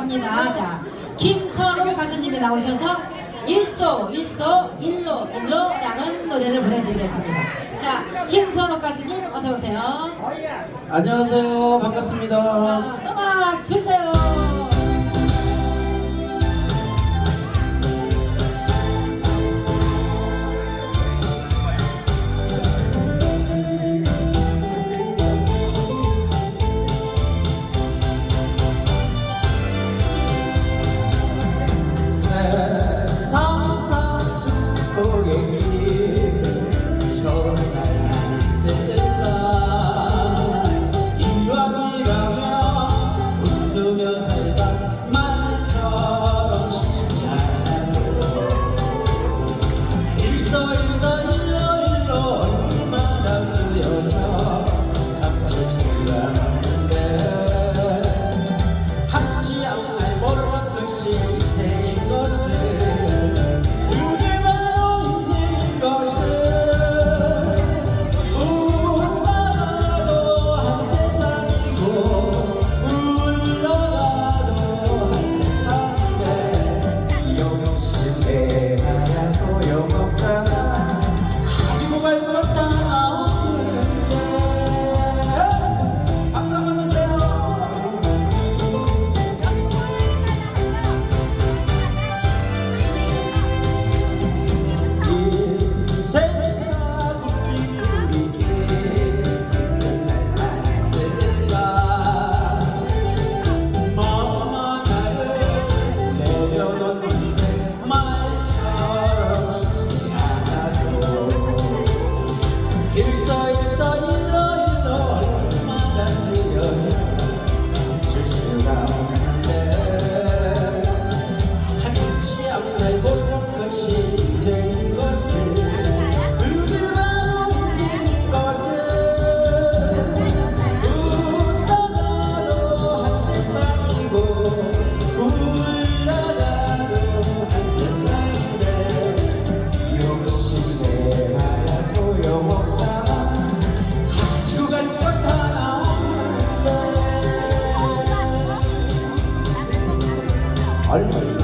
합니다. 자, 김선호 가수님이 나오셔서 일소, 일소, 일로, 일로라는 노래를 보내드리겠습니다. 자, 김선호 가수님 어서 오세요. 안녕하세요. 반갑습니다. 자, 음악 주세요. 그 오늘 전날 Here's the 아니,